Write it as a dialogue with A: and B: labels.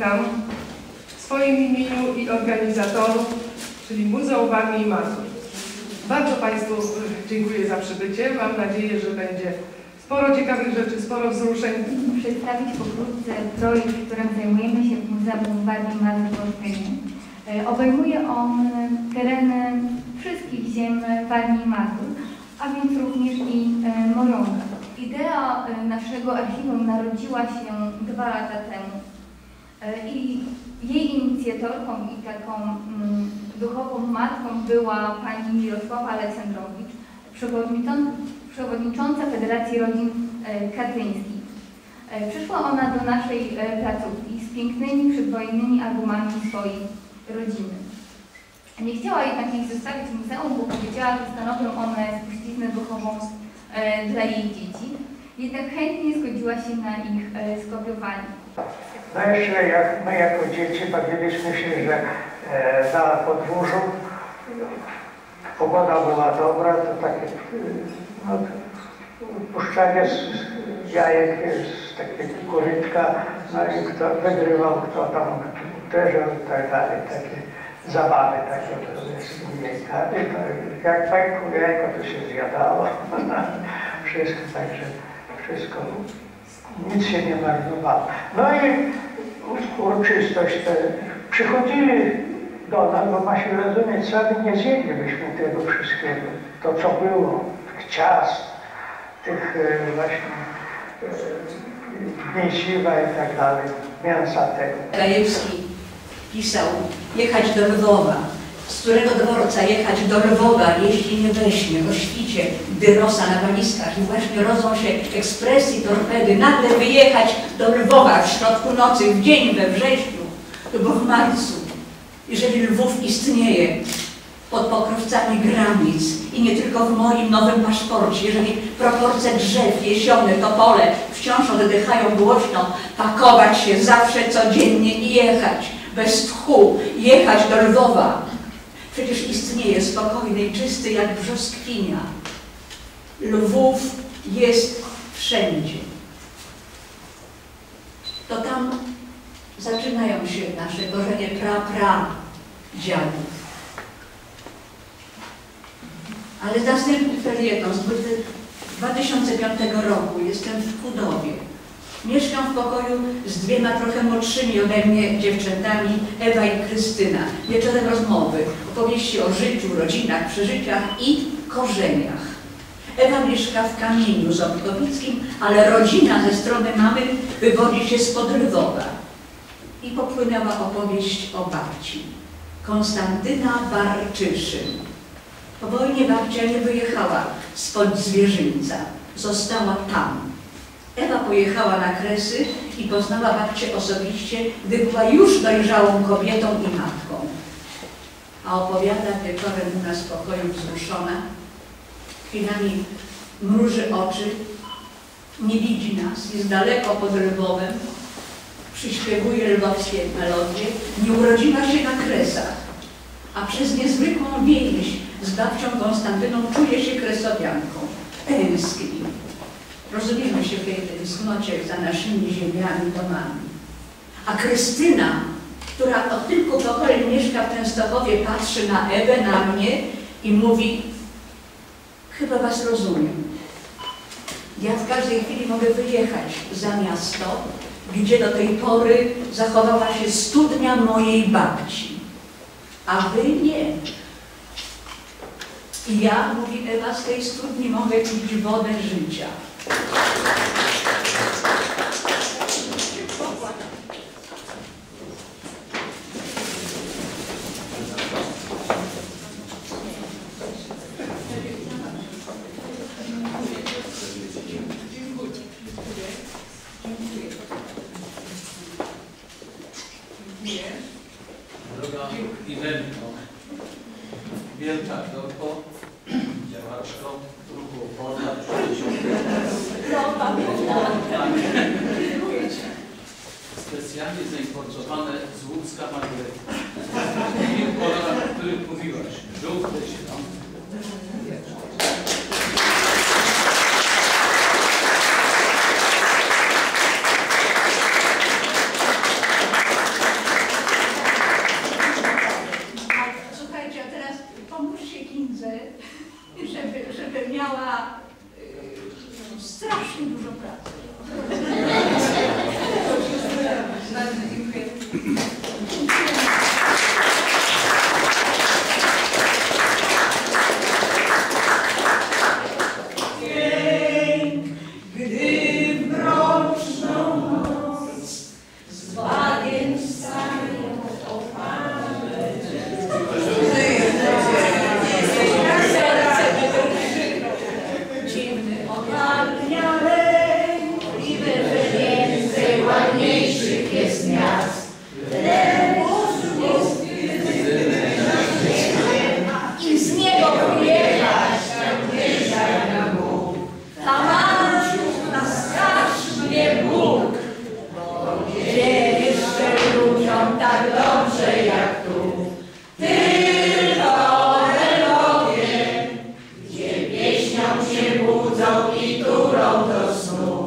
A: witam w swoim imieniu i organizatorów, czyli Muzeum Warmii i Mazur. Bardzo Państwu dziękuję za przybycie. Mam nadzieję, że będzie sporo ciekawych rzeczy, sporo wzruszeń.
B: Przedstawić pokrótce projekt, którym zajmujemy się w Muzeum Warmii i Mazur w Olsztynie. E, Obejmuje on tereny wszystkich ziem Warmii i Mazur, a więc również i e, Morąga. Idea e, naszego archiwum narodziła się dwa lata temu i jej inicjatorką i taką mm, duchową matką była pani Mirosława Aleksandrowicz, przewodnicząca, Federacji Rodzin e, Katyńskich. E, Przyszła ona do naszej e, placówki z pięknymi przedwojennymi albumami swojej rodziny. Nie chciała jednak ich zostawić w muzeum, bo powiedziała, że stanowią one spuściznę duchową e, dla jej dzieci. Jednak chętnie zgodziła się na ich e, skopiowanie.
C: No jeszcze jak my jako dzieci bawiliśmy się, że e, na podwórzu pogoda była dobra, to takie no, puszczanie z, z jajek z takiego korytka, no i kto wygrywał, kto tam uderzał i tak dalej, takie zabawy takie z jajkami, to jak pękło jajko to się zjadało, wszystko, także wszystko, nic się nie marnowało. No i uroczystość te, przychodzili do nas, bo ma się rozumieć, sami nie zjedlibyśmy tego wszystkiego, to co było, tych ciast, tych e, właśnie e, mięsiwa i tak dalej, mięsa tego.
D: Gajewski pisał jechać do Lwowa, z którego dworca jechać do Lwowa, jeśli nie weźmie o świcie, gdy rosa na walizkach i właśnie rodzą się ekspresji torpedy, nagle wyjechać do Lwowa w środku nocy, w dzień we wrześniu lub w marcu. Jeżeli Lwów istnieje pod pokrowcami granic i nie tylko w moim nowym paszporcie, jeżeli proporcje drzew, jesiony, topole wciąż oddychają głośno, pakować się zawsze codziennie i jechać bez tchu, jechać do Lwowa. Przecież istnieje spokojny i czysty jak brzoskwinia. Lwów jest wszędzie. To tam zaczynają się nasze korzenie pra-pra dziadów. Ale następny felieton z 2005 roku jestem w Kudowie. Mieszkam w pokoju z dwiema trochę młodszymi ode mnie dziewczętami, Ewa i Krystyna. Wieczorem rozmowy, opowieści o życiu, rodzinach, przeżyciach i korzeniach. Ewa mieszka w Kamieniu Ząbkowickim, ale rodzina ze strony mamy wywodzi się spod Lwowa. I popłynęła opowieść o babci. Konstantyna Barczyszyn. Po wojnie babcia nie wyjechała spod zwierzyńca. Została tam. Ewa pojechała na Kresy i poznała babcię osobiście, gdy była już dojrzałą kobietą i matką. A opowiada wieczorem u nas pokoju wzruszona, chwilami mruży oczy, nie widzi nas, jest daleko pod Lwowem, przyśpiewuje lwowskie melodie, nie urodziła się na Kresach, a przez niezwykłą więź z babcią Konstantyną czuje się kresowianką. Tęskni. Rozumiemy się w tej tęsknocie za naszymi ziemiami, domami. A Krystyna, która od kilku pokoleń mieszka w Częstochowie, patrzy na Ewę, na mnie i mówi chyba was rozumiem. Ja w każdej chwili mogę wyjechać za miasto, gdzie do tej pory zachowała się studnia mojej babci. A wy nie. I ja, mówi Ewa, z tej studni mogę pić wodę życia.
E: Iwenko, wielka Dorko, działaczko Specjalnie zaimportowane z Łódzka margretki. Film o których mówiłaś. Żółte się tam.
D: żeby, żeby miała y, strasznie congrats. 不
A: 教一株老的树。